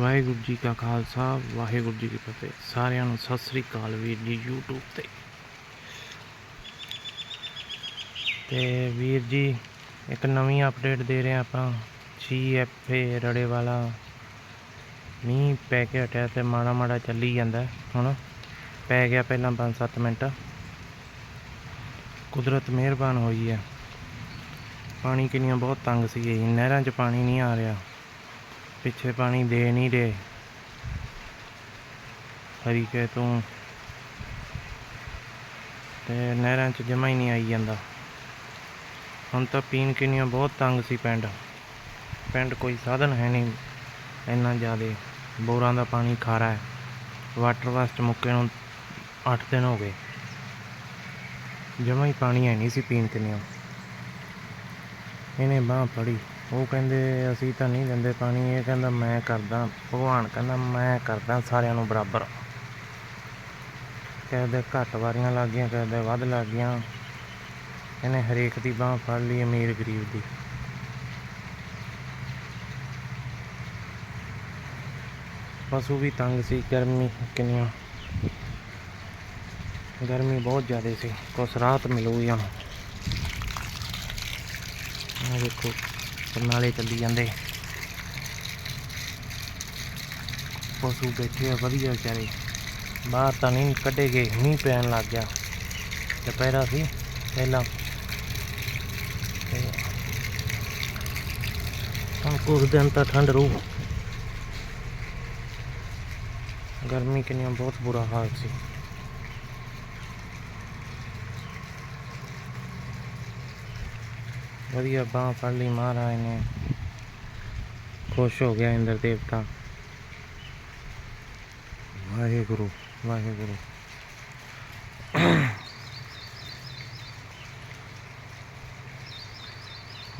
ਵਾਹਿਗੁਰੂ ਜੀ ਕਾ ਖਾਲਸਾ, ਵਾਹਿਗੁਰੂ ਜੀ ਕੀ ਫਤਿਹ। ਸਾਰਿਆਂ ਨੂੰ ਸਤਿ ਸ੍ਰੀ ਅਕਾਲ ਵੀਰ ਜੀ YouTube ਤੇ। ਤੇ ਵੀਰ ਜੀ, ਇੱਕ ਨਵੀਂ ਅਪਡੇਟ ਦੇ ਰਹੇ ਹਾਂ ਆਪਾਂ। ਸੀਐਫਏ ਰੜੇ ਵਾਲਾ। ਮੀਂਹ ਪੈ ਕੇ ਹਟਿਆ ਤੇ ਮਾੜਾ ਮਾੜਾ ਚੱਲੀ ਜਾਂਦਾ ਹੁਣ। ਪੈ ਗਿਆ ਪਹਿਲਾਂ 5-7 ਮਿੰਟ। ਕੁਦਰਤ ਮਿਹਰਬਾਨ ਹੋਈ ਹੈ। ਪਾਣੀ ਕਿੰਨੀਆਂ ਬਹੁਤ ਤੰਗ ਸੀ ਨਹਿਰਾਂ 'ਚ ਪਾਣੀ ਨਹੀਂ ਆ ਰਿਹਾ। ਪਿੱਛੇ ਪਾਣੀ ਦੇ ਨਹੀਂ ਰਹੇ ਹਰੀ ਹਰੀਕੇ ਤੋਂ। ਤੇ ਨਹਿਰਾਂ 'ਚ ਜਮਾ ਹੀ ਨਹੀਂ ਆਈ ਜਾਂਦਾ। ਹੁਣ ਤਾਂ ਪੀਣ ਕਿੰਨੀਆਂ ਬਹੁਤ ਤੰਗ ਸੀ ਪਿੰਡ। ਪਿੰਡ ਕੋਈ ਸਾਧਨ ਹੈ ਨਹੀਂ। ਇੰਨਾ ਜ਼ਿਆਦਾ ਬੋਰਾਂ ਦਾ ਪਾਣੀ ਖਾਰਾ ਹੈ। ਵਾਟਰ ਵਾਸਟ ਮੁੱਕੇ ਨੂੰ 8 ਦਿਨ ਹੋ ਗਏ। ਜਮਾ ਹੀ ਪਾਣੀ ਹੈ ਨਹੀਂ ਸੀ ਪੀਣ ਕਿੰਨੀਆਂ। ਇਹਨੇ ਬਾਹ ਫੜੀ। ਉਹ ਕਹਿੰਦੇ, ਅਸੀਂ ਤਾਂ ਨਹੀਂ ਦਿੰਦੇ ਪਾਣੀ। ਇਹ ਕਹਿੰਦਾ, ਮੈਂ ਕਰਦਾ, ਭਗਵਾਨ ਕਹਿੰਦਾ, ਮੈਂ ਕਰਦਾ ਸਾਰਿਆਂ ਨੂੰ ਬਰਾਬਰ। ਕਹਿੰਦੇ, ਘੱਟ ਵਾਰੀਆਂ ਲੱਗ ਗਈਆਂ, ਕਹਿੰਦੇ, ਵੱਧ ਲੱਗ ਗਈਆਂ। ਇਹਨੇ ਹਰੇਕ ਦੀ ਬਾਹ ਫੜ ਲਈ, ਅਮੀਰ ਗਰੀਬ ਦੀ। ਪਸ਼ੂ ਵੀ ਤੰਗ ਸੀ, ਗਰਮੀ ਕਿੰਨੀਆਂ। ਗਰਮੀ ਬਹੁਤ ਜ਼ਿਆਦਾ ਸੀ, ਕੁਛ ਰਾਹਤ ਮਿਲੂਗੀ ਹੁਣ। ਦੇਖੋ ਨਾਲੇ ਚੱਲੀ ਜਾਂਦੇ। ਪਸ਼ੂ ਬੈਠੇ ਆ ਵਧੀਆ ਵਿਚਾਰੇ। ਬਾਹਰ ਤਾਂ ਨਹੀਂ ਕੱਢੇ ਗਏ, ਮੀਂਹ ਪੈਣ ਲੱਗ ਗਿਆ। ਦੁਪਹਿਰਾ ਸੀ, ਪਹਿਲਾਂ। ਤੇ ਹੁਣ ਕੁਝ ਦਿਨ ਤਾਂ ਠੰਡ ਰਹੂ ਗਰਮੀ ਕਿੰਨੀ ਬਹੁਤ ਬੁਰਾ ਹਾਲ ਸੀ। ਵਧੀਆ ਬਾਂਹ ਫੜ ਲਈ ਮਹਾਰਾਜ ਨੇ। ਖੁਸ਼ ਹੋ ਗਿਆ ਇੰਦਰ ਦੇਵਤਾ। ਵਾਹਿਗੁਰੂ ਵਾਹਿਗੁਰੂ।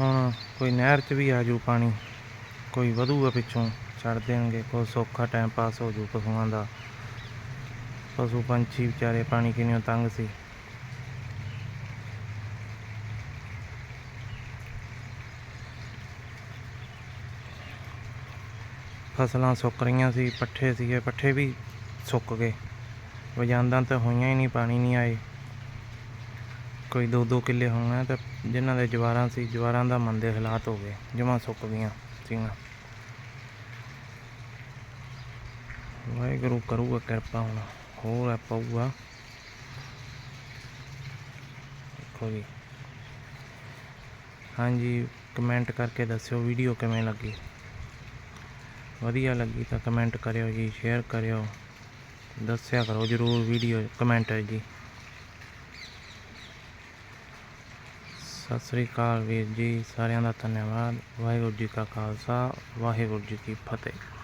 ਹੁਣ ਕੋਈ ਨਹਿਰ 'ਚ ਵੀ ਆ ਜੂ ਪਾਣੀ। ਕੋਈ ਵਧੂਗਾ ਪਿੱਛੋਂ, ਛੱਡ ਦੇਣਗੇ। ਕੋਈ ਸੌਖਾ ਟਾਈਮ ਪਾਸ ਹੋ ਜੂ ਪਸ਼ੂਆਂ ਦਾ। ਪਸ਼ੂ ਪੰਛੀ ਵਿਚਾਰੇ, ਪਾਣੀ ਕਿੰਨਿਓ ਤੰਗ ਸੀ। ਫਸਲਾਂ ਸੁੱਕ ਰਹੀਆਂ ਸੀ, ਪੱਠੇ ਸੀਗੇ, ਪੱਠੇ ਵੀ ਸੁੱਕ ਗਏ। ਵਜਾਂਦਾਂ ਤਾਂ ਹੋਈਆਂ ਹੀ ਨਹੀਂ, ਪਾਣੀ ਨਹੀਂ ਆਏ। ਕੋਈ ਦੋ ਦੋ ਕਿੱਲੇ ਹੋਣਾ ਤਾਂ ਜਿਨ੍ਹਾਂ ਦੇ ਜਵਾਰਾਂ ਸੀ, ਜਵਾਰਾਂ ਦਾ ਮੰਦੇ ਹਾਲਾਤ ਹੋ ਗਏ, ਜਮਾਂ ਸੁੱਕ ਗਈਆਂ ਸੀਗੀਆਂ। ਵਾਹਿਗੁਰੂ ਕਰੂਗਾ ਕਿਰਪਾ ਹੁਣ, ਹੋਰ ਆ ਪਊਗਾ। ਦੇਖੋ ਜੀ। ਹਾਂਜੀ ਕਮੈਂਟ ਕਰਕੇ ਦੱਸਿਓ ਵੀਡੀਓ ਕਿਵੇਂ ਲੱਗੀ? ਵਧੀਆ ਲੱਗੀ ਤਾਂ ਕਮੈਂਟ ਕਰਿਓ ਜੀ ਸ਼ੇਅਰ ਕਰਿਓ, ਦੱਸਿਆ ਕਰੋ ਜਰੂਰ ਵੀਡੀਓ ਕਮੈਂਟ ਜੀ। ਸਤਿ ਸ੍ਰੀ ਅਕਾਲ ਵੀਰ ਜੀ, ਸਾਰਿਆਂ ਦਾ ਧੰਨਵਾਦ, ਵਾਹਿਗੁਰੂ ਜੀ ਕਾ ਖਾਲਸਾ, ਵਾਹਿਗੁਰੂ ਜੀ ਕੀ ਫਤਿਹ।